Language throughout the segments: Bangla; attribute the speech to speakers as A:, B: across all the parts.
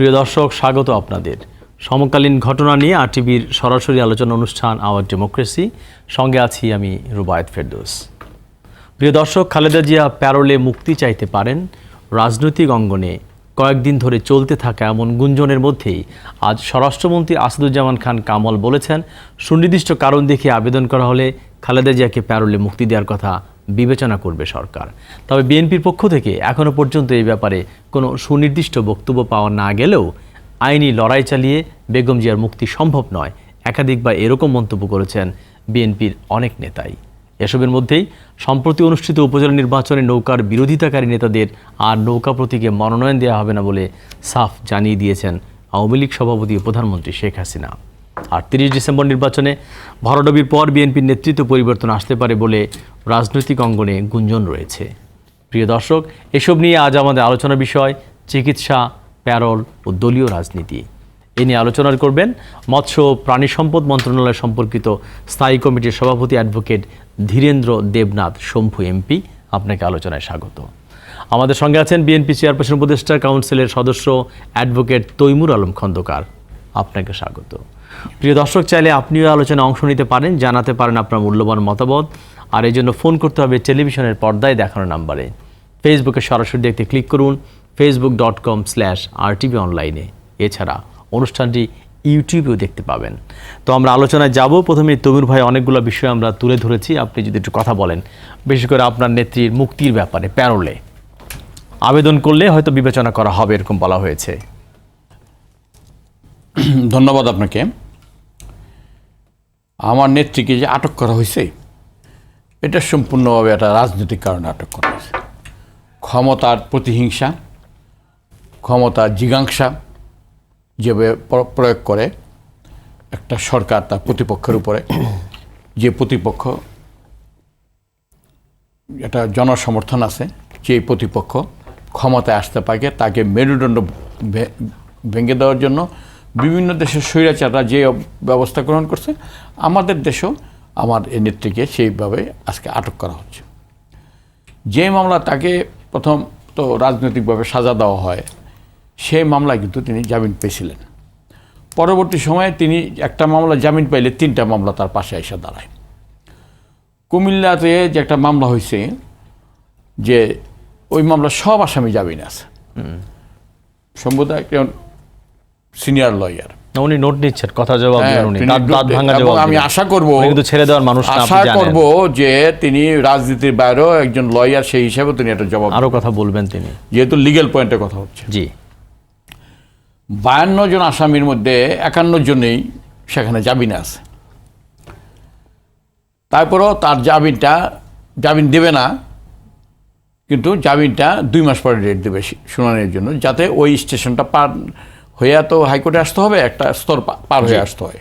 A: প্রিয় দর্শক, স্বাগত আপনাদের। সমকালীন ঘটনা নিয়ে আরটিভির সরাসরি আলোচনা অনুষ্ঠান আওয়ার ডেমোক্রেসি সঙ্গে আছি আমি রুবায়ত ফেরদৌস। প্রিয় দর্শক, খালেদা জিয়া প্যারোলে মুক্তি চাইতে পারেন। রাজনৈতিক অঙ্গনে কয়েকদিন ধরে চলতে থাকা এমন গুঞ্জনের মধ্যেই আজ স্বরাষ্ট্রমন্ত্রী আসাদুজ্জামান খান কামল বলেছেন, সুনির্দিষ্ট কারণ দেখিয়ে আবেদন করা হলে খালেদা জিয়াকে প্যারোলে মুক্তি দেওয়ার কথা বিবেচনা করবে সরকার। তবে বিএনপির পক্ষ থেকে এখনও পর্যন্ত এই ব্যাপারে কোনো সুনির্দিষ্ট বক্তব্য পাওয়া না গেলেও আইনি লড়াই চালিয়ে বেগম জিয়ার মুক্তি সম্ভব নয় একাধিকবার এরকম মন্তব্য করেছেন বিএনপির অনেক নেতাই। এসবের মধ্যেই সম্প্রতি অনুষ্ঠিত উপজেলা নির্বাচনে নৌকার বিরোধিতাকারী নেতাদের আর নৌকা প্রতীকে মনোনয়ন দেওয়া হবে না বলে সাফ জানিয়ে দিয়েছেন আওয়ামী লীগ সভাপতি ও প্রধানমন্ত্রী শেখ হাসিনা। আর তিরিশ ডিসেম্বর নির্বাচনে ভরডবির পর বিএনপির নেতৃত্ব পরিবর্তন আসতে পারে বলে রাজনৈতিক অঙ্গনে গুঞ্জন রয়েছে। প্রিয় দর্শক, এসব নিয়ে আজ আমাদের আলোচনার বিষয় চিকিৎসা, প্যারল ও দলীয় রাজনীতি। এ নিয়ে আলোচনা করবেন মৎস্য প্রাণী সম্পদ মন্ত্রণালয় সম্পর্কিত স্থায়ী কমিটির সভাপতি অ্যাডভোকেট ধীরেন্দ্র দেবনাথ শম্ভু এমপি, আপনাকে আলোচনায় স্বাগত। আমাদের সঙ্গে আছেন বিএনপি চেয়ারপারসন উপদেষ্টা কাউন্সিলের সদস্য অ্যাডভোকেট তৈমুর আলম খন্দকার। আপনাকে স্বাগত। প্রিয় দর্শক, চাইলে আপনিও আলোচনায় অংশ নিতে পারেন, জানাতে পারেন আপনার মূল্যবান মতামত। আর এই জন্য ফোন করতে হবে টেলিভিশনের পর্দায় দেখানো নাম্বারে। ফেসবুকে সরাসরি দেখতে ক্লিক করুন Facebook dot com slash R TV অনলাইনে এছাড়া অনুষ্ঠানটি ইউটিউবেও দেখতে পাবেন। তো আমরা আলোচনায় যাব। প্রথমে তমির ভাই, অনেকগুলো বিষয় আমরা তুলে ধরেছি। আপনি যদি একটু কথা বলেন, বিশেষ করে আপনার নেত্রীর মুক্তির ব্যাপারে, প্যারোলে। আবেদন করলে হয়তো বিবেচনা করা হবে, এরকম বলা হয়েছে।
B: ধন্যবাদ আপনাকে। আমার নেত্রীকে যে আটক করা হয়েছে, এটা সম্পূর্ণভাবে একটা রাজনৈতিক কারণে আটক করা হয়েছে। ক্ষমতার প্রতিহিংসা, ক্ষমতার জিজ্ঞাংসা যেভাবে প্রয়োগ করে, একটা সরকার তার প্রতিপক্ষের উপরে, যে প্রতিপক্ষ, একটা জনসমর্থন আছে যে প্রতিপক্ষ ক্ষমতায় আসতে পারে তাকে মেরুদণ্ড ভেঙে দেওয়ার জন্য বিভিন্ন দেশের স্বৈরাচাররা যে ব্যবস্থা গ্রহণ করছে আমাদের দেশেও আমার এই নেত্রীকে সেইভাবে আজকে আটক করা হচ্ছে। যে মামলা তাকে প্রথম তো রাজনৈতিকভাবে সাজা দেওয়া হয় সেই মামলায় কিন্তু তিনি জামিন পেয়েছিলেন। পরবর্তী সময়ে তিনি একটা মামলা জামিন পাইলে তিনটা মামলা তার পাশে এসে দাঁড়ায়। কুমিল্লাতে যে একটা মামলা হয়েছে যে ওই মামলা সব আসামি জামিন আছে। সম্ভবত একজন সিনিয়র লয়ার
A: উনি নোট নিচ্ছেন কথা জবাব
B: হ্যাঁ,
A: জবাব
B: আমি আশা করব
A: কিন্তু ছেড়ে দেওয়ার মানুষ
B: আশা করব যে তিনি রাজনীতির বাইরেও একজন লয়ার সেই হিসাবে তিনি একটা জবাব
A: আরও কথা বলবেন তিনি।
B: যেহেতু লিগেল পয়েন্টের কথা হচ্ছে।
A: জি।
B: বায়ান্ন জন আসামির মধ্যে একান্ন জনেই সেখানে জামিনে আছে। তারপরেও তার জামিনটা জামিন দেবে না কিন্তু জামিনটা দুই মাস পরে ডেট দেবে শুনানির জন্য যাতে ওই স্টেশনটা পার হয়ে তো হাইকোর্টে আসতে হবে একটা স্তর পার হয়ে আসতে হয়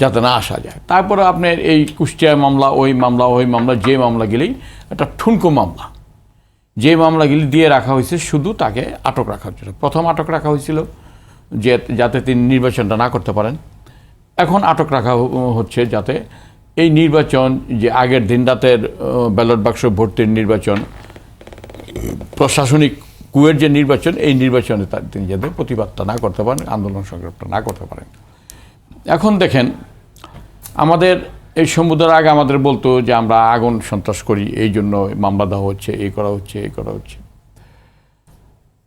B: যাতে না আসা যায়। তারপরে আপনার এই কুষ্টিয়া মামলা ওই মামলা ওই মামলা যে মামলা গেলেই একটা ঠুনকো মামলা। যে মামলাগুলি দিয়ে রাখা হয়েছে শুধু তাকে আটক রাখার জন্য প্রথম আটক রাখা হয়েছিল যে যাতে তিনি নির্বাচনটা না করতে পারেন। এখন আটক রাখা হচ্ছে যাতে এই নির্বাচন যে আগের দিন রাতের ব্যালট বাক্স ভর্তির নির্বাচন প্রশাসনিক কুয়ের যে নির্বাচন, এই নির্বাচনে তিনি যাতে প্রতিবাদটা না করতে পারেন, আন্দোলন সংগ্রামটা না করতে পারেন। এখন দেখেন, আমাদের এই সমুদ্রের আগে আমাদের বলতো যে আমরা আগুন সন্ত্রাস করি, এই জন্য মামলা দেওয়া হচ্ছে, এই করা হচ্ছে, এই করা হচ্ছে।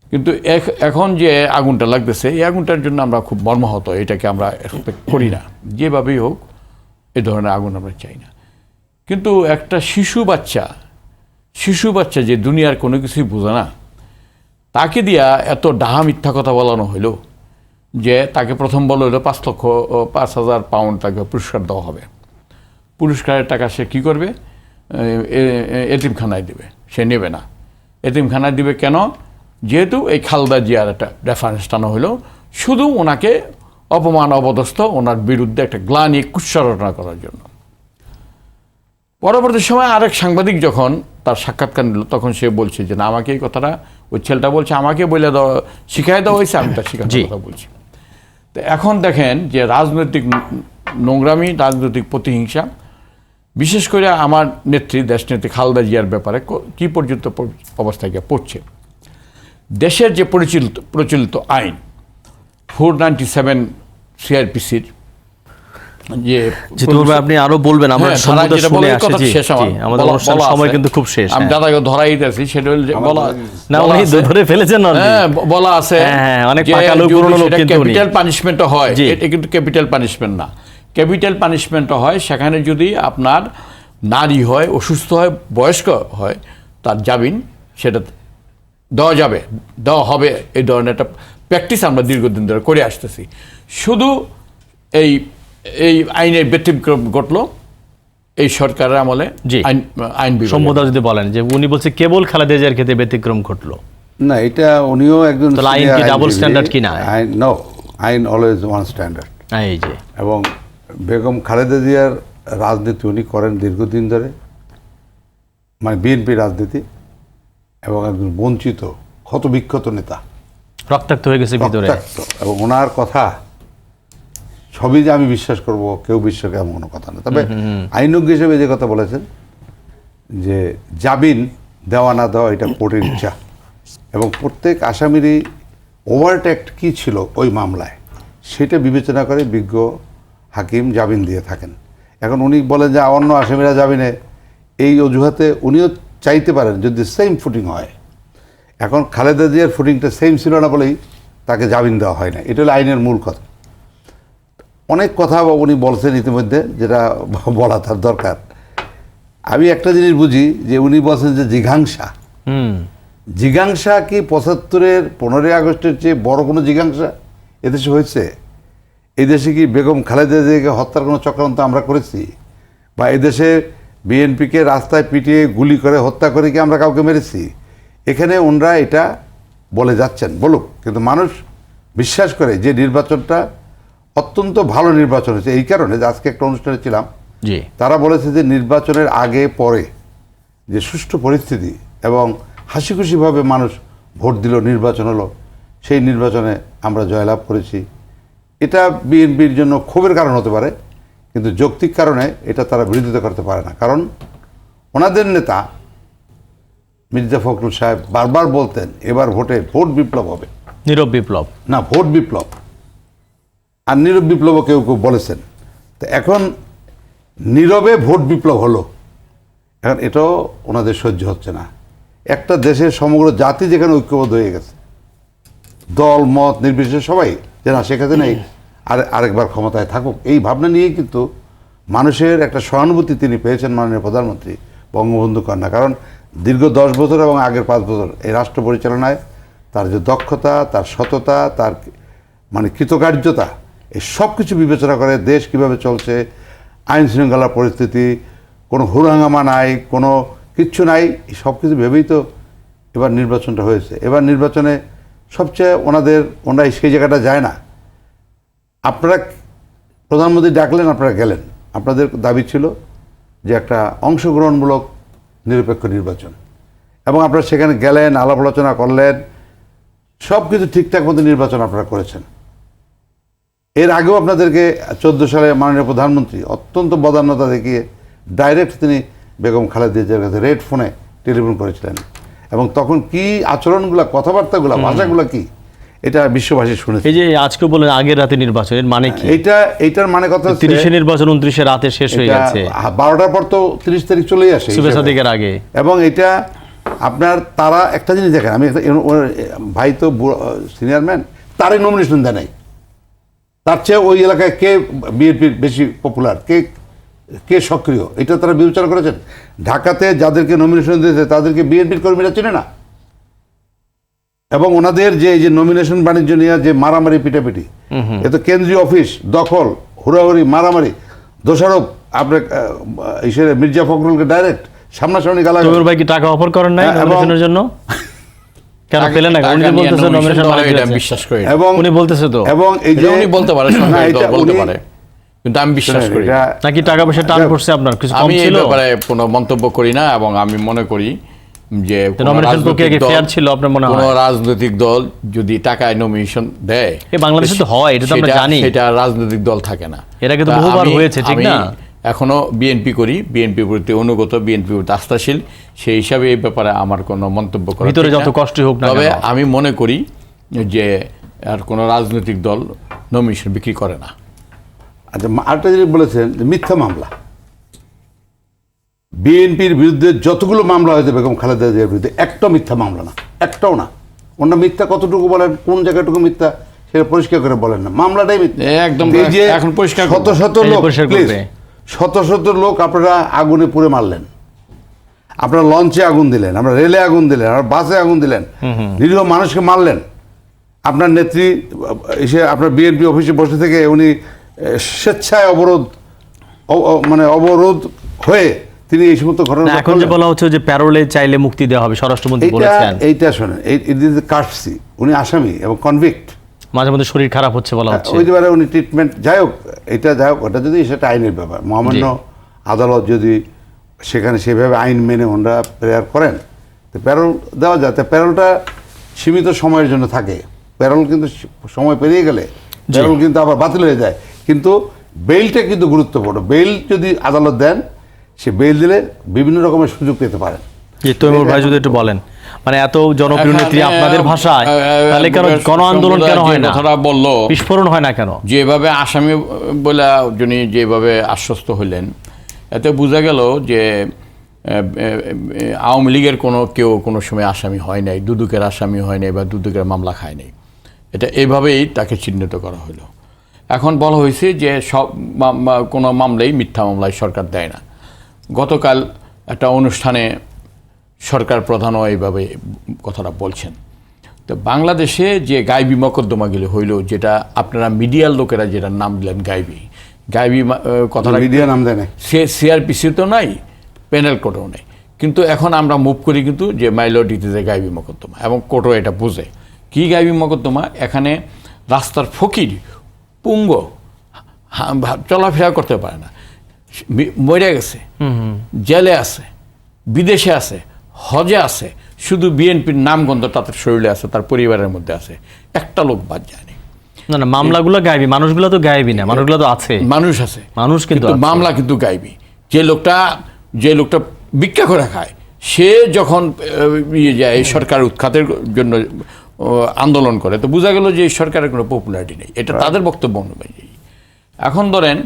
B: কিন্তু এখ- এখন যে আগুনটা লাগতেছে, এই আগুনটার জন্য আমরা খুব মর্মাহত, এটাকে আমরা এক্সপেক্ট করি না। যেভাবেই হোক, এ ধরনের আগুন আমরা চাই না। কিন্তু একটা শিশু বাচ্চা শিশু বাচ্চা যে দুনিয়ার কোনো কিছুই বোঝে না তাকে দিয়া এত ডাহা মিথ্যা কথা বলানো হইল যে তাকে প্রথম বলা হলো পাঁচ লক্ষ পাঁচ হাজার পাউন্ড তাকে পুরস্কার দেওয়া হবে। পুরস্কারের টাকা সে কী করবে? এতিমখানায় দেবে। সে নেবে না। এতিমখানায় দিবে কেন? যেহেতু এই খালদা জিয়ার একটা রেফারেন্স টানো হলো শুধু ওনাকে অপমান, অপদস্থ, ওনার বিরুদ্ধে একটা গ্লানি কুৎসারণা করার জন্য। পরবর্তী সময় আরেক সাংবাদিক যখন তার সাক্ষাৎকার নিল তখন সে বলছে যে না আমাকে এই কথাটা ওই ছেলেটা বলছে আমাকে বলে দেওয়া শিখাই দেওয়া হয়েছে আমি তার শিখানোর কথা বলছি। তো এখন দেখেন যে রাজনৈতিক নোংরামি রাজনৈতিক প্রতিহিংসা বিশেষ করে আমার নেত্রী দেশনেত্রী খালেদা জিয়ার ব্যাপারে ক- পর্যন্ত অবস্থায় গিয়ে পড়ছে? দেশের যে পরিচালিত প্রচলিত আইন ফোর নাইনটি সেভেন সিআরপিসির যে
A: আপনি আরও বলবেন আমরা
B: হ্যাঁ,
A: শুনে
B: বলে,
A: আসি
B: কথা
A: জি,
B: শেষ
A: আমাদের অনুষ্ঠান সময় কিন্তু খুব শেষ।
B: আমি
A: হ্যাঁ।
B: দাদাকে ধরাই দিতেছি সেটা হল বলা
A: না উনি ধরে ফেলেছেন already।
B: হ্যাঁ বলা আছে
A: হ্যাঁ, হ্যাঁ, অনেক পাকা লোক, পুরনো লোক কিন্তু
B: ক্যাপিটাল পানিশমেন্ট হয় এটা কিন্তু ক্যাপিটাল পানিশমেন্ট না। ক্যাপিটাল পানিশমেন্ট হয় সেখানে যদি আপনার নারী হয় অসুস্থ হয় বয়স্ক হয় তার জামিন সেটা দেওয়া যাবে দেওয়া হবে এই ধরনের একটা প্র্যাকটিস আমরা দীর্ঘদিন ধরে করে আসতেছি। শুধু এই এই আইনের ব্যতিক্রম ঘটলো এই সরকারের আমলে
A: জি।
B: আইন আইন
A: সম্বোধন যদি বলেন যে উনি বলছে কেবল খালেদা জিয়ার ক্ষেত্রে ব্যতিক্রম ঘটলো
C: না এটা উনিও একজন
A: আইন কি
C: আইনজীবী।
A: standard কিনা?
C: আইন নো আইন অলওয়েজ ওয়ান স্ট্যান্ডার্ড
A: এই যে
C: এবং বেগম খালেদা জিয়ার রাজনীতি উনি করেন দীর্ঘদিন ধরে মানে বিএনপি রাজনীতি এবং একজন বঞ্চিত ক্ষতবিক্ষত নেতা
A: রক্তাক্ত হয়ে গেছে ভিতরে।
C: এবং ওনার কথা সবই যে আমি বিশ্বাস করব কেউ বিশ্বাস এমন কোনো কথা না। তবে আইনজ্ঞ হিসেবে যে কথা বলেছেন যে জামিন দেওয়া না দেওয়া এটা কোর্টের ইচ্ছা। এবং প্রত্যেক আসামিরই ওভারটেক্ট কী ছিল ওই মামলায় সেটা বিবেচনা করে বিজ্ঞ হাকিম জামিন দিয়ে থাকেন। এখন উনি বলেন যে অন্য আসামিরা জামিনে। এই অজুহাতে উনিও চাইতে পারেন যদি সেম ফুটিং হয়। এখন খালেদা জিয়ার ফুটিংটা সেম ছিল না বলেই তাকে জামিন দেওয়া হয় না এটা হলো আইনের মূল কথা। অনেক কথা উনি বলছেন ইতিমধ্যে যেটা বলা তার দরকার। আমি একটা জিনিস বুঝি যে উনি বলছেন যে জিঘাংসা।
A: হুম।
C: জিজ্ঞাংসা কি পঁচাত্তরের পনেরোই আগস্টের চেয়ে বড় কোনো জিজ্ঞাংসা এদেশে হয়েছে? এদেশে কি বেগম খালেদা জিয়াকে হত্যার কোনো চক্রান্ত আমরা করেছি? বা এদেশে বিএনপিকে রাস্তায় পিটিয়ে গুলি করে হত্যা করে কি আমরা কাউকে মেরেছি? এখানে ওনরা এটা বলে যাচ্ছেন। বলুক কিন্তু মানুষ বিশ্বাস করে যে নির্বাচনটা অত্যন্ত ভালো নির্বাচন হয়েছে। এই কারণে যে আজকে একটা অনুষ্ঠানে ছিলাম
A: জি।
C: তারা বলেছে যে নির্বাচনের আগে পরে যে সুষ্ঠু পরিস্থিতি এবং হাসি খুশিভাবে মানুষ ভোট দিল নির্বাচন হলো সেই নির্বাচনে আমরা জয়লাভ করেছি। এটা বিএনপির জন্য ক্ষোভের কারণ হতে পারে কিন্তু যৌক্তিক কারণে এটা তারা বিরোধিতা করতে পারে না। কারণ ওনাদের নেতা মির্জা ফখরুল সাহেব বারবার বলতেন এবার ভোটে ভোট বিপ্লব হবে।
A: নীরব বিপ্লব।
C: না ভোট বিপ্লব। আর নীরব বিপ্লবও কেউ কেউ বলেছেন। তো এখন নীরবে ভোট বিপ্লব হলো। এখন এটাও ওনাদের সহ্য হচ্ছে না। একটা দেশের সমগ্র জাতি যেখানে ঐক্যবদ্ধ হয়ে গেছে। দল, মত, নির্বিশেষে সবাই যে না সেখানে নেই আর আরেকবার ক্ষমতায় থাকুক, এই ভাবনা নিয়েই কিন্তু মানুষের একটা সহানুভূতি তিনি পেয়েছেন মাননীয় প্রধানমন্ত্রী বঙ্গবন্ধু কন্যা। কারণ দীর্ঘ দশ বছর এবং আগের পাঁচ বছর এই রাষ্ট্র পরিচালনায় তার যে দক্ষতা, তার সততা, তার মানে কৃতকার্যতা এই সব কিছু বিবেচনা করে দেশ কীভাবে চলছে, আইন শৃঙ্খলা পরিস্থিতি, কোনো হুড়াঙ্গামা নাই, কোনো কিচ্ছু নাই সব কিছু ভেবেই তো এবার নির্বাচনটা হয়েছে। এবার নির্বাচনে সবচেয়ে ওনাদের, ওনারাই সেই জায়গাটা যায় না। আপনারা প্রধানমন্ত্রী ডাকলেন, আপনারা গেলেন। আপনাদের দাবি ছিল যে একটা অংশগ্রহণমূলক নিরপেক্ষ নির্বাচন। এবং আপনারা সেখানে গেলেন, আলাপ আলোচনা করলেন সব কিছু ঠিকঠাক মতো নির্বাচন আপনারা করেছেন। এর আগেও আপনাদেরকে চোদ্দ সালে মাননীয় প্রধানমন্ত্রী অত্যন্ত বদান্যতা দেখিয়ে ডাইরেক্ট তিনি বেগম খালেদা জিয়ার কাছে রেড ফোনে টেলিফোন করেছিলেন। এবং তখন কি আচরণগুলো কথাবার্তাগুলো ভাষাগুলো কি এটা বিশ্ববাসী শুনেছে।
A: এই যে আজকে বলেন আগের রাতে নির্বাচন এর মানে কি?
C: এইটা এইটার মানে কথা হচ্ছে
A: তিরিশে নির্বাচন উনত্রিশে রাতে শেষ হয়ে
C: এটা
A: গেছে
C: বারোটার পর তো তিরিশ তারিখ চলেই আসে
A: শুভেচ্ছা
C: হিসাবে।
A: আগে।
C: এবং এটা আপনার তারা একটা জিনিস দেখেন আমি ভাই তো সিনিয়র ম্যান তারই নমিনেশন দেয় নাই। তার চেয়ে ওই এলাকায় কে বিএনপির বেশি পপুলার কে কে সক্রিয়? এটা তারা বিবেচনা করেছেন? ঢাকাতে যাদেরকে নমিনেশন দিয়েছে তাদেরকে বিএনপির কর্মীরা চেনে না? এবং ওনাদের যে এই যে নমিনেশন বাণিজ্য নিয়ে যে মারামারি পিটাপিটি এ তো কেন্দ্রীয় অফিস দখল হুড়াহুড়ি মারামারি। দোষারোপ আপনার মির্জা ফখরুলকে ডাইরেক্ট সামনাসামনি গালা
A: ভাই কি টাকা অফার করেন নাই
C: হ্যাঁ, এবং-
A: জন্য? কেন পেলেন না? উনি যে
B: নিয়ে
A: বলতেছে
B: nomination
A: নমিনেশন
B: এটা বিশ্বাস করি
C: এবং
A: উনি বলতেছে তো।
C: এবং এই যে
B: উনি বলতে পারে
C: না,
B: সরকারি
C: এটা
B: দল বলতে পারে। কিন্তু আমি বিশ্বাস করি
A: নাকি টাকা পয়সা টান আপনার? কিছু কম
B: আমি এই ব্যাপারে কোনো মন্তব্য করি না এবং আমি মনে করি যে
A: প্রক্রিয়া কি ছিল আপনার মনে
B: কোনো
A: হয়?
B: রাজনৈতিক দল যদি টাকায় নমিনেশন দেয়
A: এ বাংলাদেশে তো হয়, এটা তো আমরা জানি।
B: সেটা রাজনৈতিক দল থাকে না।
A: এর আগে তো বহুবার হয়েছে, ঠিক না?
B: এখনও বিএনপি করি বিএনপি প্রতি অনুগত বিএনপি প্রতি আস্থাশীল সেই হিসাবে এই ব্যাপারে আমার কোনো মন্তব্য করা
A: ভিতরে যত
B: না।
A: কষ্টই হোক
B: তবে আমি মনে করি যে আর কোনো রাজনৈতিক দল নমিনেশন বিক্রি করে না।
C: আচ্ছা আরেকটা জিনিস বলেছেন যে মিথ্যা মামলা। বিএনপির বিরুদ্ধে যতগুলো মামলা হয়েছে বেগম খালেদা জিয়ার বিরুদ্ধে একটা মিথ্যা মামলা না একটাও না। অন্য মিথ্যা কতটুকু বলেন কোন জায়গাটুকু মিথ্যা সেটা পরিষ্কার করে বলেন না। মামলাটাই মিথ্যা।
B: একদম এখন পরিষ্কার
C: শত শত লোক
A: পরিষ্কার
C: please,
A: করবে।
C: শত শত লোক আপনারা আগুনে পুড়ে মারলেন। আপনারা লঞ্চে আগুন দিলেন আপনারা রেলে আগুন দিলেন আপনারা বাসে আগুন দিলেন নিরীহ মানুষকে মারলেন। আপনার নেত্রী এসে আপনার বিএনপি অফিসে বসে থেকে উনি স্বেচ্ছায় অবরোধ মানে অবরোধ হয়ে তিনি এই সমস্ত ঘটনা
A: এখন যে বলা হচ্ছে যে প্যারোলে চাইলে মুক্তি দেওয়া হবে স্বরাষ্ট্রমন্ত্রী
C: এইটা
A: বলেছেন।
C: এইটা শোনেন ইট ইজ কার্সি উনি আসামি এবং কনভিক্ট
A: মাঝে মধ্যে শরীর খারাপ হচ্ছে বলা হচ্ছে।
C: ওই ব্যাপারে উনি ট্রিটমেন্ট যাই হোক এটা যাই হোক ওটা যদি সেটা আইনের ব্যাপার। মহামান্য আদালত যদি সেখানে সেভাবে আইন মেনে ওনারা প্রেয়ার করেন তো প্যারোল দেওয়া যায়। তো প্যারোলটা সীমিত সময়ের জন্য থাকে। প্যারোল কিন্তু সময় পেরিয়ে গেলে প্যারোল কিন্তু আবার বাতিল হয়ে যায়। কিন্তু বেলটা কিন্তু গুরুত্বপূর্ণ। বেল যদি আদালত দেন সে বেল দিলে বিভিন্ন রকমের সুযোগ পেতে পারেন।
A: যে তৈমুর ভাই যদি একটু বলেন। মানে এত জনপ্রিয় নেত্রী আপনাদের ভাষায় তাহলে কেন গণ আন্দোলন কেন হয় না?
B: কথাটা বলল
A: বিস্ফোরণ হয় না কেন?
B: যেভাবে আসামি বলে যিনি যেভাবে আশ্বস্ত হইলেন এতে বোঝা গেল যে আওয়ামী লীগের কোনো কেউ কোনো সময় আসামি হয় নাই দুদুকের আসামি হয় নাই বা দুদুকের মামলা খায় নাই। এটা এইভাবেই তাকে চিহ্নিত করা হলো। এখন বলা হয়েছে যে সব কোনো মামলাই মিথ্যা মামলায় সরকার দেয় না। গতকাল একটা অনুষ্ঠানে সরকার প্রধানও এইভাবে কথাটা বলছেন। তো বাংলাদেশে যে গাইবি মকদ্দমাগুলি হইল যেটা আপনারা মিডিয়ার লোকেরা যেটা নাম দিলেন গাইবি গাইবি কথাটা
C: মিডিয়া নাম দেয় না
B: সে সিআরপিসি তো নাই প্যানেল কোর্টেও নেই। কিন্তু এখন আমরা মুভ করি কিন্তু যে মাইলরিটিতে যে গাইবি মকদ্দমা এবং কোর্টও এটা বোঝে। কি গাইবি মকদ্দমা? এখানে রাস্তার ফকির পুঙ্গ চলাফেরা করতে পারে না। মরে গেছে জেলে আছে বিদেশে আছে হজে আছে শুধু বিএনপির নামগন্ধ তাদের শরীরে আছে তার পরিবারের মধ্যে আছে। একটা লোক বাদ যায়নি
A: না না মামলাগুলো গায়েবি মানুষগুলো তো গায়েবি না মানুষগুলো তো আছে।
B: মানুষ আছে।
A: মানুষ কিন্তু
B: মামলা কিন্তু গাইবি যে লোকটা যে লোকটা ভিক্ষা করে খায় সে যখন ইয়ে যায় এই সরকার উৎখাতের জন্য আন্দোলন করে তো বোঝা গেল যে এই সরকারের কোনো পপুলারিটি নেই। এটা তাদের বক্তব্য অনুযায়ী। এখন ধরেন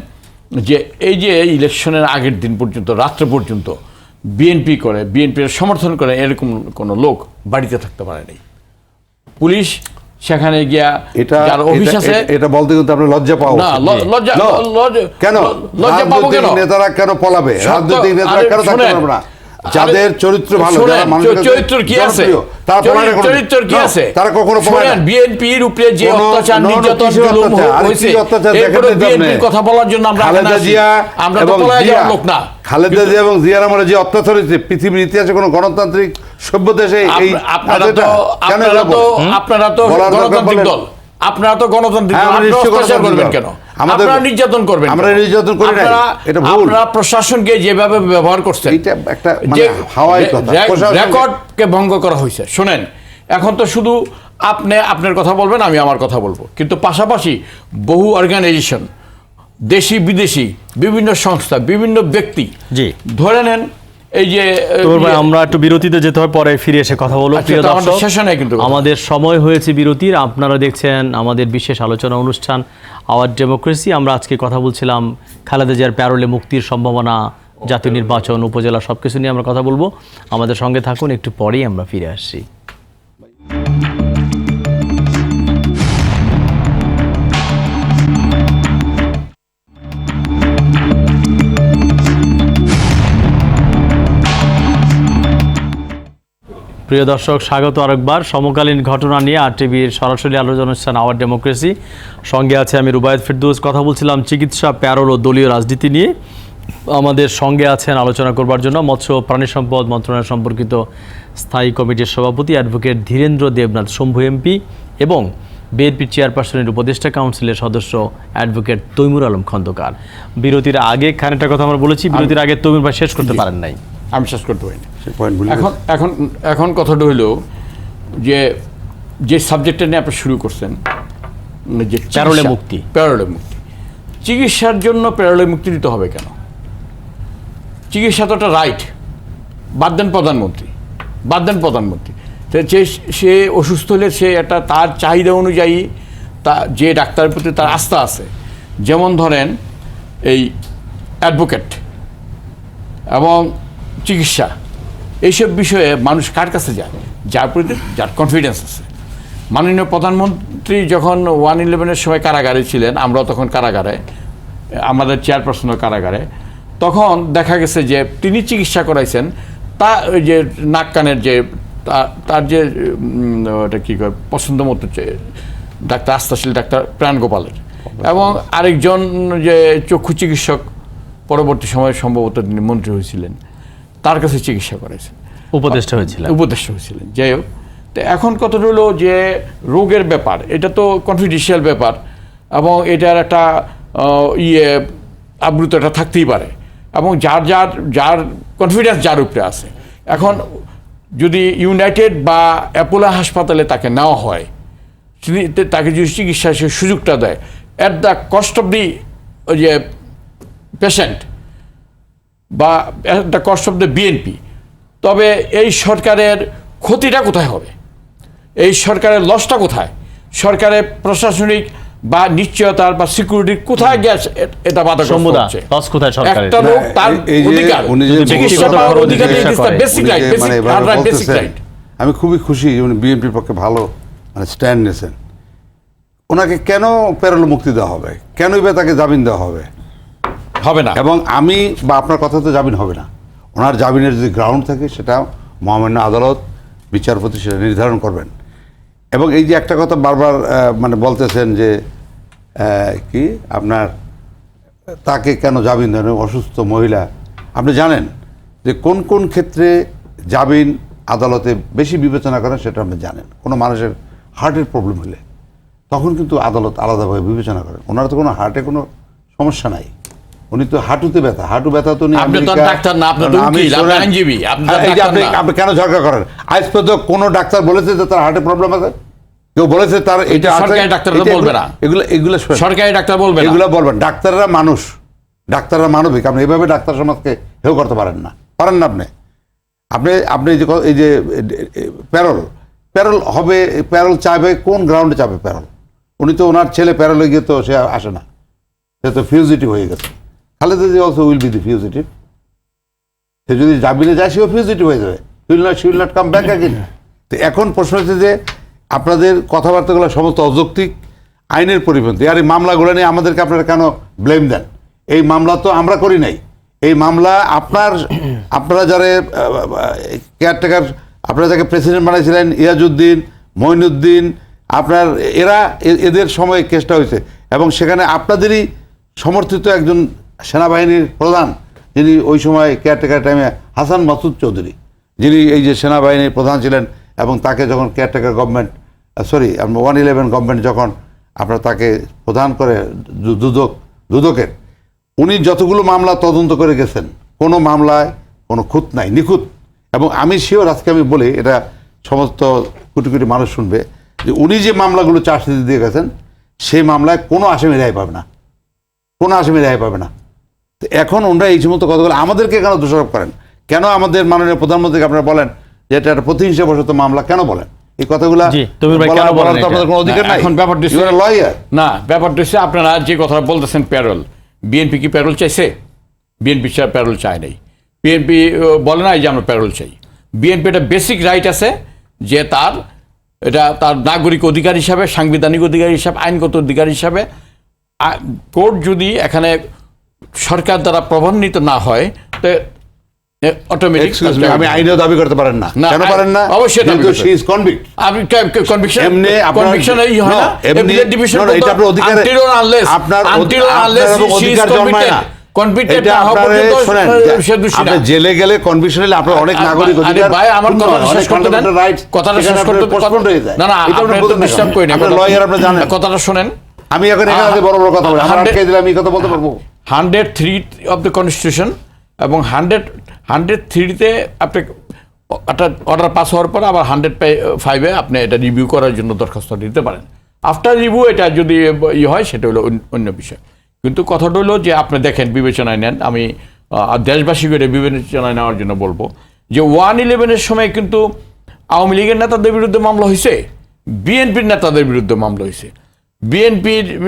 B: যে এই যে ইলেকশনের আগের দিন পর্যন্ত রাত্রে পর্যন্ত বিএনপি করে বিএনপির সমর্থন করে এরকম কোন লোক বাড়িতে থাকতে পারে নাই। পুলিশ সেখানে গিয়া
C: এটা
B: যার অফিস
C: এটা-
B: আছে
C: এটা বলতে কিন্তু আপনি লজ্জা পাও
B: না, লজ্জা- লজ্জা-
C: কেন?
B: লজ্জা পাবো কেন?
C: নেতারা কেন পলাবে? রাজনৈতিক নেতারা কেন থাকতে পারবে না? যাদের চরিত্র ভালো
B: চরিত্র কি আছে?
C: জনপ্রিয়, তারা পলায় না কোনো-
B: চরিত্র কি আছে?
C: তারা কখনো
B: বিএনপির উপরে যে অত্যাচার
C: no, no,
B: নির্যাতন
C: কিসের
B: জুলুম
C: অত্যাচার? আরে কি
B: হয়েছে
C: অত্যাচার? দেখেন
B: এরপরে
C: তো আপনি?
B: বিএনপির কথা বলার জন্য আমরা এখানে
C: খালেদা
B: আসি।
C: জিয়া
B: আমরা তো
C: এবং
B: পলায়
C: জিয়া।
B: যাওয়ার লোক না।
C: খালেদা জিয়া এবং জিয়ার আমরা যে অত্যাচার হয়েছে পৃথিবীর ইতিহাসে কোনো গণতান্ত্রিক সভ্য দেশে এই
B: আপ- আপনারা তো আপনারা তো? আপনারা গণতান্ত্রিক দল। আপনারা তো গণতান্ত্রিক
C: হ্যাঁ,
B: দল। করবেন কেন?
C: আমাদের-
B: আপনারা নির্যাতন করবেন
C: আমরা নির্যাতন করি।
B: আপনারা-
C: এটা ভুল।
B: আপনারা প্রশাসনকে যেভাবে ব্যবহার করছেন
C: এইটা একটা মানে হাওয়াই কথা।
B: রেকর্ডকে ভঙ্গ করা হয়েছে শোনেন এখন তো শুধু আপনি আপনার কথা বলবেন আমি আমার কথা বলব কিন্তু পাশাপাশি বহু অর্গানাইজেশন দেশি বিদেশি বিভিন্ন সংস্থা বিভিন্ন ব্যক্তি
A: জি।
B: ধরে নেন এই যে
A: ভাই
B: ইয়ে-
A: আমরা একটু বিরতিতে যেতে হয় পরে ফিরে এসে কথা বলব।
B: আচ্ছা,
A: প্রিয়
B: আমাদের
A: দর্শক
B: কিন্তু
A: আমাদের সময় হয়েছে বিরতির। আপনারা দেখছেন আমাদের বিশেষ আলোচনা অনুষ্ঠান আওয়ার ডেমোক্রেসি। আমরা আজকে কথা বলছিলাম খালেদা জিয়ার প্যারোলে মুক্তির সম্ভাবনা জাতীয় নির্বাচন উপজেলা সব কিছু নিয়ে আমরা কথা বলব। আমাদের সঙ্গে থাকুন একটু পরেই আমরা ফিরে আসছি। প্রিয় দর্শক, স্বাগত আরেকবার। সমকালীন ঘটনা নিয়ে আর টিভির সরাসরি আলোচনা অনুষ্ঠান আওয়ার ডেমোক্রেসি সঙ্গে আছে আমি রুবায়ত ফিরদৌস। কথা বলছিলাম চিকিৎসা, প্যারোল ও দলীয় রাজনীতি নিয়ে। আমাদের সঙ্গে আছেন আলোচনা করবার জন্য মৎস্য প্রাণী সম্পদ মন্ত্রণালয় সম্পর্কিত স্থায়ী কমিটির সভাপতি অ্যাডভোকেট ধীরেন্দ্র দেবনাথ, শম্ভু এমপি এবং বিএনপি চেয়ারপারসনের উপদেষ্টা কাউন্সিলের সদস্য অ্যাডভোকেট তৈমুর আলম খন্দকার। বিরতির আগে খানিকটা কথা আমরা বলেছি। বিরতির আগে তৈমুর ভাই শেষ করতে পারেন নাই।
B: আমি শেষ করতে পারিনি। এখন এখন এখন কথাটা হলো যে যে সাবজেক্টটা নিয়ে আপনি শুরু করছেন যে চিকিৎসা-
A: প্যারোলে মুক্তি।
B: প্যারোলে মুক্তি। চিকিৎসার জন্য প্যারোলে মুক্তি দিতে হবে কেন? চিকিৎসা তো একটা রাইট বাদ দেন প্রধানমন্ত্রী। বাদ দেন প্রধানমন্ত্রী। তো যে সে অসুস্থ হলে সে একটা তার চাহিদা অনুযায়ী তা যে ডাক্তারের প্রতি তার আস্থা আছে। যেমন ধরেন এই অ্যাডভোকেট এবং চিকিৎসা। এইসব বিষয়ে মানুষ কার কাছে যায়? যার প্রতি যার কনফিডেন্স আছে। মাননীয় প্রধানমন্ত্রী যখন ওয়ান ইলেভেনের সময় কারাগারে ছিলেন, আমরাও তখন কারাগারে, আমাদের চেয়ারপারসনও কারাগারে, তখন দেখা গেছে যে তিনি চিকিৎসা করাইছেন, তা ওই যে নাক কানের যে তার যে ওটা কী কয়, পছন্দ মতো ডাক্তার, আস্থাশীল ডাক্তার প্রাণ গোপালের এবং আরেকজন যে চক্ষু চিকিৎসক, পরবর্তী সময়ে সম্ভবত তিনি মন্ত্রী হয়েছিলেন। তার কাছে চিকিৎসা করেছেন
A: উপদেষ্টা হয়েছিলেন।
B: উপদেষ্টা হয়েছিলেন যাই হোক। তো এখন কত হলো যে রোগের ব্যাপার এটা তো কনফিডেন্সিয়াল ব্যাপার এবং এটার একটা ইয়ে আবৃত এটা থাকতেই পারে এবং যার যার যার কনফিডেন্স যার উপরে আছে। এখন যদি ইউনাইটেড বা অ্যাপোলো হাসপাতালে তাকে নেওয়া হয় তাকে যদি চিকিৎসা সে সুযোগটা দেয় at the cost of the যে পেশেন্ট বা the cost of the BNP তবে এই সরকারের ক্ষতিটা কোথায় হবে? এই সরকারের লসটা কোথায়? সরকারের প্রশাসনিক বা নিশ্চয়তার বা সিকিউরিটি কোথায় গেছে? এটা বাধা
A: সম্বুদা লস কোথায় সরকারের?
B: একটা লোক তার অধিকার। চিকিৎসা পাওয়ার অধিকার বেসিক রাইট বেসিক
C: মানে
B: রাইট
C: আমি খুবই খুশি উনি বিএনপির পক্ষে ভালো মানে স্ট্যান্ড নিয়েছেন। ওনাকে কেন প্যারোল মুক্তি দেওয়া হবে? কেনই বা তাকে জামিন দেওয়া হবে?
B: হবে না।
C: এবং আমি বা আপনার কথা তো জামিন হবে না। ওনার জামিনের যদি গ্রাউন্ড থাকে, সেটা মহামান্য আদালত, বিচারপতি সেটা নির্ধারণ করবেন। এবং এই যে একটা কথা বারবার মানে বলতেছেন যে কি আপনার, তাকে কেন জামিন দেন? অসুস্থ মহিলা। আপনি জানেন যে কোন কোন ক্ষেত্রে জামিন আদালতে বেশি বিবেচনা করেন সেটা আপনি জানেন। কোনো মানুষের হার্টের প্রবলেম হলে। তখন কিন্তু আদালত আলাদাভাবে বিবেচনা করেন ওনার তো কোনো হার্টে কোনো সমস্যা নাই। উনি তো হাঁটুতে ব্যথা হাঁটু ব্যথা তো
B: আপনি তো ডাক্তার না, আপনি তো উকিল, আপনি আইনজীবী, আপনি তো
C: এই যে
B: ডাক্তার
C: আপনি কেন ঝগড়া করেন? আজ পর্যন্ত কোনো ডাক্তার বলেছে যে তার হার্টে প্রবলেম আছে? কেউ বলেছে তার এটা
B: সরকারি ডাক্তাররা
C: এটা
B: বলবে না।
C: এগুলো এগুলো
B: সরকারি ডাক্তার বলবে
C: এগুলো বলবেন। ডাক্তাররা মানুষ। ডাক্তাররা মানবিক। আপনি এভাবে ডাক্তার সমাজকে হেউ করতে পারেন না। পারেন না আপনি। আপনি আপনি যে এই যে প্যারল। প্যারল হবে প্যারল চাইবে কোন গ্রাউন্ডে চাবে প্যারল? উনি তো ওনার ছেলে প্যারলে গিয়ে তো সে আসে না। সে তো ফিউজিটিভ হয়ে গেছে। Khaleda ji also will be the fugitive সে যদি জামিনে যায়, সেও ফিউজিটিভ হয়ে যাবে। Will not she will not come back again তো এখন প্রশ্ন হচ্ছে যে, আপনাদের কথাবার্তাগুলো সমস্ত অযৌক্তিক আইনের পরিপন্থী। আর এই মামলাগুলো নিয়ে আমাদেরকে আপনারা কেন ব্লেম দেন? এই মামলা তো আমরা করি নাই। এই মামলা আপনার, আপনারা যারা কেয়ারটেকার আপনারা যাকে প্রেসিডেন্ট বানাইছিলেন, ইয়াজউদ্দিন মঈনুদ্দিন আপনার, এরা এদের সময় কেসটা হয়েছে। এবং সেখানে আপনাদেরই সমর্থিত একজন সেনাবাহিনীর প্রধান, যিনি ওই সময় কেয়ারটেকার টাইমে হাসান মাসুদ চৌধুরী, যিনি এই যে সেনাবাহিনীর প্রধান ছিলেন এবং তাকে যখন caretaker government sorry one eleven government যখন আপনার তাকে প্রধান করে দুদক, দুদকের, উনি যতগুলো মামলা তদন্ত করে গেছেন, কোনো মামলায় কোনো খুঁত নাই, নিখুঁত। এবং আমি শিওর আজকে আমি বলি, এটা সমস্ত কোটি কোটি মানুষ শুনবে, যে উনি যে মামলাগুলো চার্জশিট দিয়ে গেছেন, সেই মামলায় কোনো আসামি রায় পাবে না। কোনো আসামি রায় পাবে না। তো এখন ওনারা এই সমস্ত কথাগুলো আমাদেরকে কেন দোষারোপ করেন? কেন আমাদের মাননীয় প্রধানমন্ত্রীকে আপনারা বলেন যে এটা একটা প্রতিহিংসা বশত মামলা? কেন বলেন? এই কথাগুলো
A: জি, তমির ভাই কেন বলেন এটা?
C: আপনাদের কোনো অধিকার নাই।
B: এখন ব্যাপারটা
C: লয়ার
B: না ব্যাপারটা হচ্ছে আপনারা যে কথা বলতেছেন প্যারোল বিএনপি কি প্যারোল চাইছে? বিএনপি প্যারোল চায় নাই। বিএনপি বলে নাই যে আমরা প্যারোল চাই। বিএনপি একটা বেসিক রাইট আছে যে তার এটা তার নাগরিক অধিকার হিসাবে সাংবিধানিক অধিকার হিসাবে আইনগত অধিকার হিসাবে কোর্ট যদি এখানে সরকার দ্বারা প্রভান্বিত না হয় তো অটোমেটিক
C: আমি আইনেও দাবি করতে পারেন না।
B: না,
C: কেন পারেন না?
B: অবশ্যই দাবি
C: শি ইজ কনভিক্ট
B: আপনি কনভিকশন
C: এমনি
B: কনভিকশন এই হয় না।
C: এমনি
B: ডিভিশন
C: no, no, এটা আপনার অধিকার
B: আনটিল আনলেস
C: আপনার
B: আনটিল আনলেস
C: অধিকার জন্মায় না।
B: কনভিক্টেড
C: এটা
B: না হওয়া
C: আপনারে
B: পর্যন্ত
C: শোনেন
B: সে দোষী না।
C: আপনি জেলে গেলে কনভিকশন হলে আপনার অনেক নাগরিক অধিকার
B: ভাই, আমার কথাটা শেষ করতে
C: rights
B: কথাটা না, না, আপনি
C: লয়ার আপনি জানেন।
B: শুনেন।
C: আমি এখন এখানে বড় বড় কথা বলি। আমার আটকে দিলে আমি কথা বলতে পারব?
B: Hundred three of the constitution এবং হান্ড্রেড হান্ড্রেড থ্রিতে আপনি একটা অর্ডার পাস হওয়ার পর আবার হান্ড্রেড ফাইভে আপনি এটা রিভিউ করার জন্য দরখাস্ত দিতে পারেন। আফটার রিভিউ এটা যদি ই হয়, সেটা হলো অন্য- বিষয়। কিন্তু কথাটা হলো যে আপনি দেখেন, বিবেচনায় নেন, আমি দেশবাসীকে এটা বিবেচনায় নেওয়ার জন্য বলব যে ওয়ান ইলেভেনের সময় কিন্তু আওয়ামী লীগের নেতাদের বিরুদ্ধে মামলা হয়েছে, বিএনপির নেতাদের বিরুদ্ধে মামলা হয়েছে, বিএনপির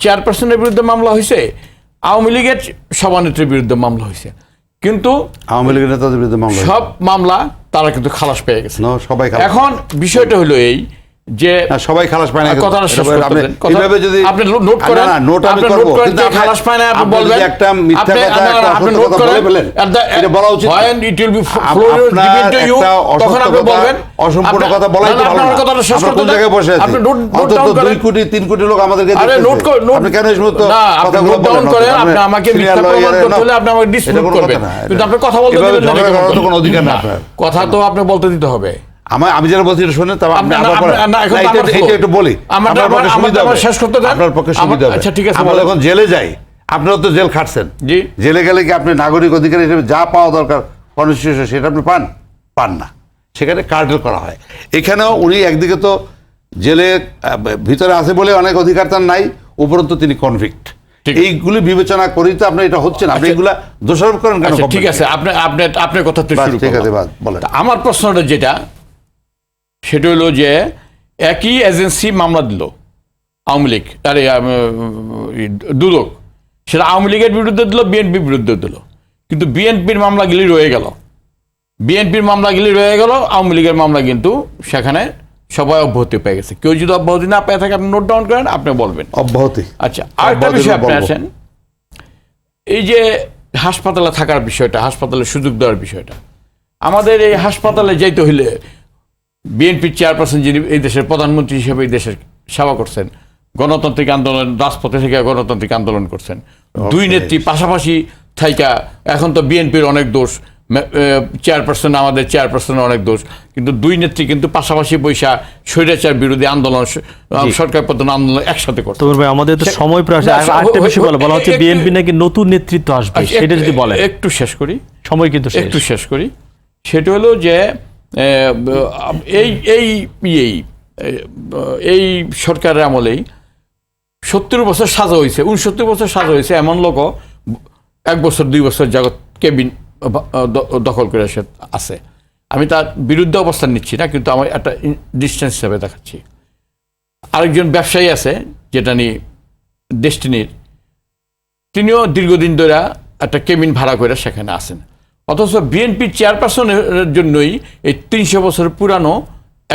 B: চেয়ারপারসনের বিরুদ্ধে মামলা হয়েছে আওয়ামী লীগের সভানেত্রীর বিরুদ্ধে মামলা হয়েছে। কিন্তু
C: আওয়ামী লীগের নেতাদের বিরুদ্ধে মামলা
B: সব মামলা তারা কিন্তু খালাস পেয়ে গেছে।
C: সবাই
B: এখন বিষয়টা হলো এই যে
C: সবাই খালাস পায় না
B: কথাটা শেষ করতে কথা-
C: এইভাবে যদি
B: আপনি নোট করেন।
C: না, নোট আমি করব, কিন্তু
B: খালাস পায় না আপনি বলবেন।
C: একটা মিথ্যা কথা,
B: আপনি নোট করেন।
C: এটা বলা উচিত না।
B: when it will be
C: up-
B: flowed
C: আপনার
B: given to you,
C: একটা
B: তখন আপনি বলবেন।
C: অসম্পূর্ণ কথা বলাই তো ভালো।
B: কথাটা শেষ করতে
C: কোন
B: দেন।
C: জায়গায় বসে আছি?
B: আপনি নোট নোট ডাউন করেন।
C: কোটি তিন কোটি লোক আমাদেরকে
B: আরে নোট
C: আপনি কেন এই সমস্ত
B: না, আপনি নোট ডাউন করেন,
C: আপনি
B: আমাকে মিথ্যা প্রমাণ করতে হলে আপনি আমাকে dispute করবেন।
C: কথা
B: কিন্তু আপনি কথা বলতে দিবেন না, কোনো
C: অধিকার না।
B: কথা তো আপনি বলতে দিতে হবে
C: আমার আমি যেটা বলছি শুনে আপনি আবার
B: তো।
C: একটু বলি
B: আমার-
C: পক্ষে সুবিধা
B: শেষ করতে দেন।
C: আপনার পক্ষে সুবিধা হবে
B: আচ্ছা, ঠিক আছে,
C: আমরা যখন জেলে যাই আপনারা তো জেল খাটছেন
B: জি।
C: জেলে গেলে কি আপনি নাগরিক অধিকার হিসেবে যা পাওয়া দরকার কনস্টিটিউশন সেটা আপনি পান পান না সেখানে কার্ডেল করা হয় এখানেও উনি একদিকে তো জেলে ভিতরে আছে বলে অনেক অধিকার তার নাই উপরন্তু তিনি কনভিক্ট
B: ঠিক।
C: এইগুলি বিবেচনা করেই তো আপনার এটা হচ্ছে না আপনি
B: আচ্ছা।
C: এগুলা দোষারোপ করেন কেন
B: আচ্ছা ঠিক আছে আপনি আপনি আপনার কথা শুরু
C: ঠিক আছে। বলেন
B: আমার প্রশ্নটা যেটা সেটা হলো যে একই এজেন্সি মামলা দিল আওয়ামী লীগ আরে দুদক সেটা আওয়ামী লীগের বিরুদ্ধে দিল বিএনপির বিরুদ্ধে দিল। কিন্তু বিএনপির মামলাগুলি রয়ে গেল। বিএনপির মামলাগুলি রয়ে গেল আওয়ামী লীগের মামলা কিন্তু সেখানে সবাই অব্যাহতি পেয়ে গেছে। কেউ যদি অব্যাহতি না পেয়ে থাকে আপনি নোট ডাউন করেন আপনি বলবেন।
C: অব্যাহতি।
B: আচ্ছা আরেকটা বিষয় আপনি আসেন। এই যে হাসপাতালে থাকার বিষয়টা হাসপাতালে সুযোগ দেওয়ার বিষয়টা। আমাদের এই হাসপাতালে যাইতে হইলে বিএনপির চেয়ারপারসন যিনি এই দেশের প্রধানমন্ত্রী হিসেবে এই দেশের সেবা করছেন গণতান্ত্রিক আন্দোলন রাজপথে থেকে গণতান্ত্রিক আন্দোলন করছেন। দুই নেত্রী পাশাপাশি থাইকা এখন তো বিএনপির অনেক দোষ চেয়ারপারসন আমাদের চেয়ারপারসনের অনেক দোষ কিন্তু দুই নেত্রী কিন্তু পাশাপাশি বৈশা স্বৈরাচার বিরোধী আন্দোলন সরকার পতন আন্দোলন একসাথে করছে।
A: তবে ভাই আমাদের তো সময় প্রায় বলা বলা হচ্ছে বিএনপি নাকি নতুন নেতৃত্ব আসবে সেটা যদি বলেন।
B: একটু শেষ করি।
A: সময় কিন্তু
B: একটু শেষ করি। সেটা হলো যে এই এই এই এই সরকারের আমলেই সত্তর বছর সাজা হয়েছে উনসত্তর বছর সাজা হয়েছে এমন লোকও এক বছর, দুই বছর জগৎ কেবিন দখল করে আছে। আমি তার বিরুদ্ধে অবস্থান নিচ্ছি না, কিন্তু আমার একটা ডিস্টেন্স হিসাবে দেখাচ্ছি। আরেকজন ব্যবসায়ী আছে, যেটা নিয়ে ডেস্টিনির তিনিও দীর্ঘদিন ধরে একটা কেবিন ভাড়া করে সেখানে আছেন। অথচ বিএনপি চেয়ারপারসনের জন্যই এই তিনশো বছর পুরানো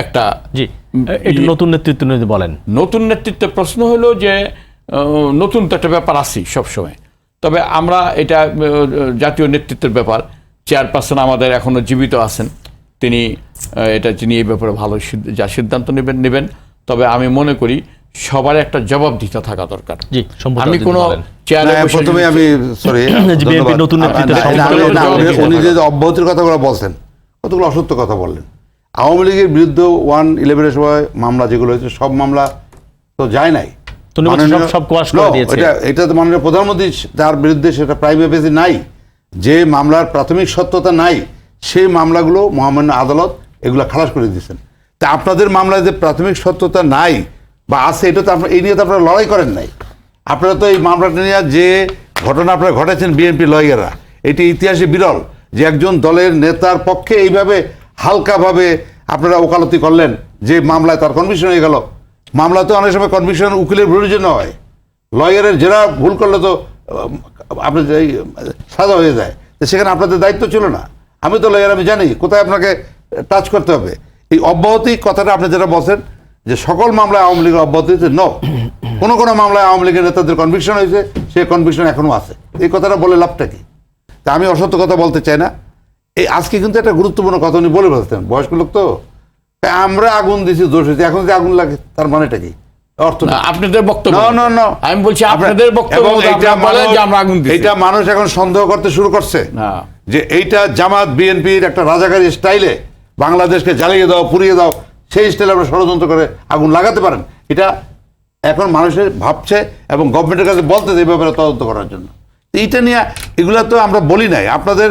B: একটা
A: জি একটু নতুন নেতৃত্ব বলেন।
B: নতুন নেতৃত্বের প্রশ্ন হলো যে নতুন তো একটা ব্যাপার আছেই সবসময়। তবে আমরা এটা জাতীয় নেতৃত্বের ব্যাপার। চেয়ারপারসন আমাদের এখনও জীবিত আছেন। তিনি এটা যিনি এই ব্যাপারে ভালো যা সিদ্ধান্ত নেবেন নেবেন। তবে আমি মনে করি সবার একটা জবাবদিহিতা থাকা দরকার।
A: জি
B: আমি কোনো
C: প্রথমে আমি সরি
A: নতুন
C: উনি যে অব্যাহতির কথাগুলো বলছেন কতগুলো অসত্য কথা বললেন। আওয়ামী লীগের বিরুদ্ধে ওয়ান ইলেভেনের সময় মামলা যেগুলো হয়েছে সব মামলা তো যায় নাই। এটা এটা তো মাননীয় প্রধানমন্ত্রী তার বিরুদ্ধে সেটা প্রাইভেট বেসি নাই। যে মামলার প্রাথমিক সত্যতা নাই সেই মামলাগুলো মহামান্য আদালত এগুলো খালাস করে দিয়েছেন। তা আপনাদের মামলায় যে প্রাথমিক সত্যতা নাই বা আছে, এটা তো আপনার এই নিয়ে তো আপনারা লড়াই করেন নাই। আপনারা তো এই মামলাটা নিয়ে যে ঘটনা আপনারা ঘটেছেন বিএনপি লয়াররা এটি ইতিহাসে বিরল যে একজন দলের নেতার পক্ষে এইভাবে হালকাভাবে আপনারা ওকালতি করলেন যে মামলায় তার কনভিকশন হয়ে গেল। মামলাতে অনেক সময় কনভিকশন উকিলের প্রয়োজন হয়। লয়ারের যারা ভুল করলে তো আপনার সাজা হয়ে যায়। তো সেখানে আপনাদের দায়িত্ব ছিল না। আমি তো লয়ার আমি জানি, কোথায় আপনাকে টাচ করতে হবে। এই অব্যাহতি কথাটা আপনি যেটা বলছেন যে সকল মামলায় আওয়ামী লীগের অব্যাহতি হয়েছে ন কোনো কোনো মামলায় আওয়ামী লীগের নেতাদের কনভিকশন হয়েছে সেই কনভিকশন এখনও আছে। এই কথাটা বলে লাভটা কি? তা আমি অসত্য কথা বলতে চাই না। এই আজকে কিন্তু একটা গুরুত্বপূর্ণ কথা উনি বলে বলতেন বয়স্ক লোক তো? আমরা আগুন দিছি দোষ হয়েছে। এখন যে আগুন লাগে তার মানেটা কি? অর্থ
B: না, আপনাদের বক্তব্য
C: না। না না
B: আমি বলছি আপনাদের বক্তব্য
C: এবং
B: মতো
C: এইটা
B: আপনারা বলেন
C: মানুষ-
B: যে আমরা আগুন দিছি।
C: এইটা মানুষ এখন সন্দেহ করতে শুরু করছে
B: না।
C: যে এইটা জামাত বিএনপির একটা রাজাকারী স্টাইলে বাংলাদেশকে জ্বালিয়ে দাও পুড়িয়ে দাও। সেই স্টাইলে আমরা ষড়যন্ত্র করে আগুন লাগাতে পারেন। এটা এখন মানুষের ভাবছে এবং গভর্নমেন্টের কাছে বলতে এই ব্যাপারে তদন্ত করার জন্য। তো এইটা নিয়ে এগুলো তো আমরা বলি নাই। আপনাদের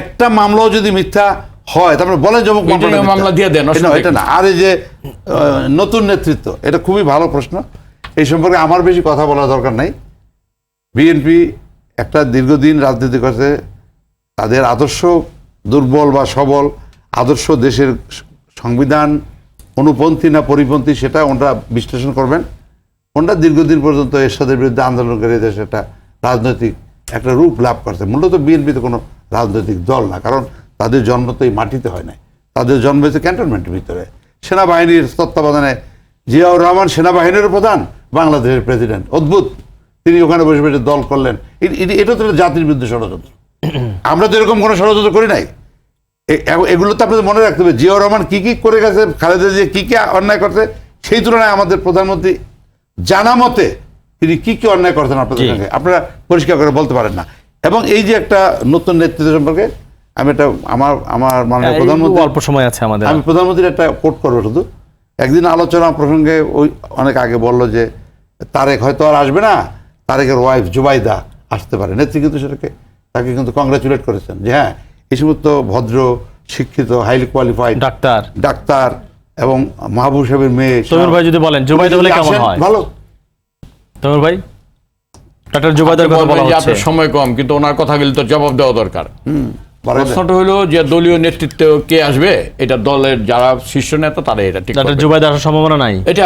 C: একটা মামলাও যদি মিথ্যা হয় তারপরে বলেন জমক
B: এটা মামলা দিয়ে দেন,
C: এটা এটা না। আর এই যে নতুন নেতৃত্ব এটা খুবই ভালো প্রশ্ন। এই সম্পর্কে আমার বেশি কথা বলার দরকার নাই। বিএনপি একটা দীর্ঘদিন রাজনীতি করছে। তাদের আদর্শ দুর্বল বা সবল আদর্শ দেশের সংবিধান অনুপন্থী না পরিপন্থী সেটা ওনারা বিশ্লেষণ করবেন। ওনারা দীর্ঘদিন পর্যন্ত এরশাদের বিরুদ্ধে আন্দোলন করে দেশে একটা রাজনৈতিক একটা রূপ লাভ করছে। মূলত বিএনপি তো কোনো রাজনৈতিক দল না, কারণ তাদের জন্ম তো এই মাটিতে হয় নাই। তাদের জন্ম হয়েছে ক্যান্টনমেন্টের ভিতরে। সেনাবাহিনীর তত্ত্বাবধানে জিয়াউর রহমান সেনাবাহিনীর প্রধান, বাংলাদেশের প্রেসিডেন্ট। অদ্ভুত। তিনি ওখানে বসে বসে দল করলেন। এটা তো জাতির বিরুদ্ধে ষড়যন্ত্র। আমরা তো এরকম কোনো ষড়যন্ত্র করি নাই। এগুলো তো আপনাদের মনে রাখতে হবে। জিয়াউর রহমান কি কি করে গেছে খালেদা জিয়া কি কি অন্যায় করছে সেই তুলনায় আমাদের প্রধানমন্ত্রী জানা মতে তিনি কি কি অন্যায় করছেন আপনাদের। সঙ্গে আপনারা পরিষ্কার করে বলতে পারেন না। এবং এই যে একটা নতুন নেতৃত্ব সম্পর্কে আমি এটা আমার আমার মাননীয় প্রধানমন্ত্রী
A: অল্প সময় আছে আমাদের।
C: আমি প্রধানমন্ত্রীর একটা কোট করব শুধু। একদিন আলোচনা প্রসঙ্গে ওই অনেক আগে বলল যে তারেক হয়তো আর আসবে না তারেকের ওয়াইফ জুবাইদা আসতে পারে। নেত্রী কিন্তু সেটাকে তাকে কিন্তু কংগ্রাচুলেট করেছেন যে হ্যাঁ এই সমস্ত ভদ্র শিক্ষিত হাইলি কোয়ালিফাইড
A: ডাক্তার।
C: ডাক্তার এবং মাহবুব সাহেবের মেয়ে
A: তমির ভাই যদি বলেন জুবাইদা হলে কেমন হয়?
C: ভালো।
A: তমির ভাই? ডাক্তার জুবাইদার কথা বলা হচ্ছে।
B: আপনার সময় কম কিন্তু ওনার কথাগুলি তো জবাব দেওয়া দরকার।
C: না।
B: প্রশ্নটা হলো যে দলীয় নেতৃত্বে কে আসবে? এটা দলের যারা শীর্ষ নেতা তারা এটা ঠিক
A: ডাক্তার। জুবাইদা আসার সম্ভাবনা নাই।
B: এটা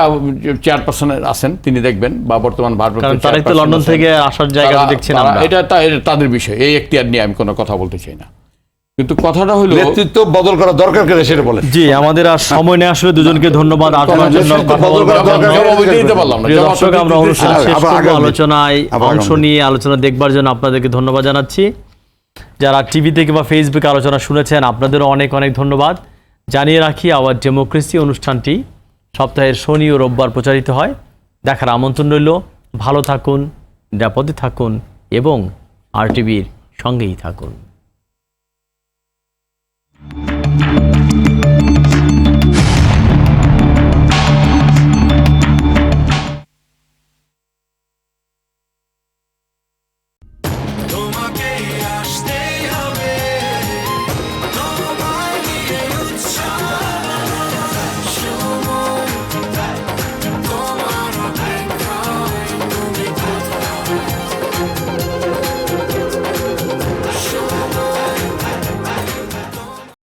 B: চেয়ারপারসন আছেন তিনি দেখবেন বা বর্তমান ভারপ্রাপ্ত
A: তো লন্ডন থেকে আসার জায়গা দেখছেন আমরা।
B: এটা এটা তাদের বিষয় এই এখতিয়ার নিয়ে আমি কোনো কথা বলতে চাই না। কিন্তু কথাটা হলো
C: নেতৃত্ব বদল করা দরকার কেন সেটা বলেন।
A: জি আমাদের আর সময় নেই আসলে দুজনকে ধন্যবাদ আলোচনার জন্য দর্শক আমরা অনুষ্ঠান শেষ
C: আবার
A: করব আলোচনায় অংশ নিয়ে আলোচনা দেখবার জন্য আপনাদেরকে ধন্যবাদ জানাচ্ছি। যারা টিভিতে কিংবা ফেসবুকে আলোচনা শুনেছেন আপনাদেরও অনেক অনেক ধন্যবাদ। জানিয়ে রাখি আওয়ার ডেমোক্রেসি অনুষ্ঠানটি সপ্তাহের শনি ও রোববার প্রচারিত হয়। দেখার আমন্ত্রণ রইল। ভালো থাকুন নিরাপদে থাকুন এবং আর টিভির সঙ্গেই থাকুন।